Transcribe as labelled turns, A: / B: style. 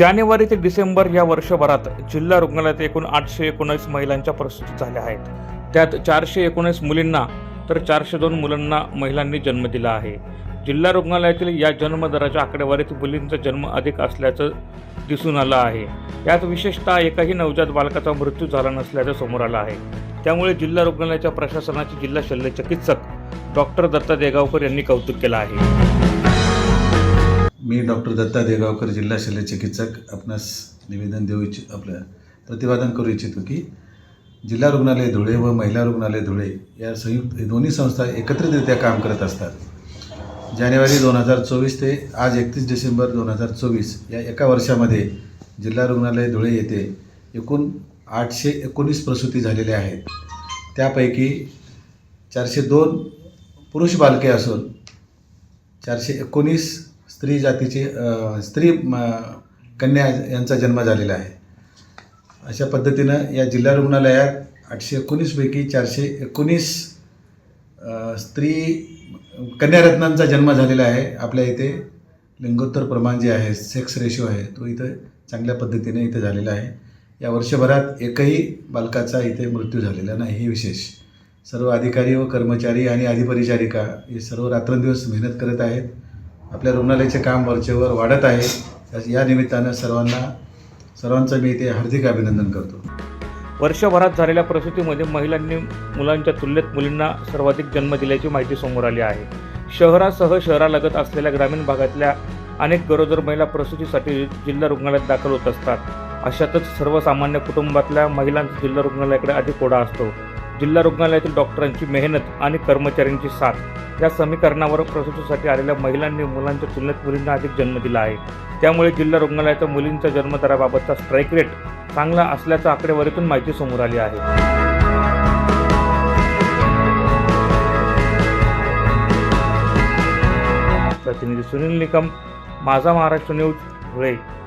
A: जानेवारी ते डिसेंबर या वर्षभरात जिल्हा रुग्णालयात एकूण आठशे एकोणीस महिलांच्या प्रसूती झाल्या आहेत. त्यात चारशे एकोणीस मुलींना तर चारशे दोन मुलांना महिलांनी जन्म दिला आहे. जिल्हा रुग्णालयातील या जन्मदराच्या आकडेवारीत मुलींचा जन्म अधिक असल्याचं दिसून आलं आहे. यात विशेषतः एकाही नवजात बालकाचा मृत्यू झाला नसल्याचं समोर आलं आहे. त्यामुळे जिल्हा रुग्णालयाच्या प्रशासनाचे जिल्हा शल्य चिकित्सक डॉक्टर दत्ता देगावकर यांनी कौतुक केलं आहे.
B: मी डॉक्टर दत्ता देगावकर जिल्हा शल्य चिकित्सक. आपणास निवेदन देऊ इच्छित आपलं प्रतिपादन करू इच्छितो की जिल्हा रुग्णालय धुळे व महिला रुग्णालय धुळे या संयुक्त दोन्ही संस्था एकत्रितरित्या काम करत असतात. जानेवारी दोन हजार चोवीस ते आज एकतीस डिसेंबर दोन हजार चोवीस या एका वर्षामध्ये जिल्हा रुग्णालय धुळे येथे एकूण आठशे एकोणीस प्रसूती झालेल्या आहेत. त्यापैकी चारशे दोन पुरुष बालके असून चारशे एकोणीस स्त्री जातीचे स्त्री म, कन्या यांचा जन्म झालेला आहे. अशा पद्धतीनं या जिल्हा रुग्णालयात आठशे एकोणीसपैकी चारशे एकोणीस स्त्री कन्यारत्नांचा जन्म झालेला आहे. आपल्या इथे लिंगोत्तर प्रमाण जे आहे सेक्स रेशो आहे तो इथं चांगल्या पद्धतीने इथे झालेला आहे. या वर्षभरात एकही बालकाचा इथे मृत्यू झालेला नाही हे विशेष. सर्व अधिकारी व कर्मचारी आणि अधिपरिचारिका हे सर्व रात्रंदिवस मेहनत करत आहेत. आपल्या रुग्णालयाचे काम वरचेवर वाढत आहे. या निमित्तानं सर्वांना सर्वांचं मी इथे हार्दिक अभिनंदन करतो.
A: वर्षभरात झालेल्या प्रसूतीमध्ये महिलांनी मुलांच्या तुलनेत मुलींना सर्वाधिक जन्म दिल्याची माहिती समोर आली आहे. शहरासह शहरालगत असलेल्या ग्रामीण भागातल्या अनेक गरोदर महिला प्रसूतीसाठी जिल्हा रुग्णालयात दाखल होत असतात. अशातच सर्वसामान्य कुटुंबातल्या महिलांचा जिल्हा रुग्णालयाकडे अधिक ओढा असतो. जिल्हा रुग्णालयातील डॉक्टरांची मेहनत आणि कर्मचाऱ्यांची साथ. या समीकरणावर प्रसूतीसाठी आलेल्या महिलांनी मुलांच्या तुलनेत मुलींना अधिक जन्म दिला आहे. त्यामुळे जिल्हा रुग्णालयाच्या मुलींच्या जन्मदराबाबतचा स्ट्राईक रेट चांगला असल्याचं आकडेवारीतून माहिती समोर आली आहे. प्रतिनिधी सुनील निकम माझा महाराष्ट्र न्यूज धुळे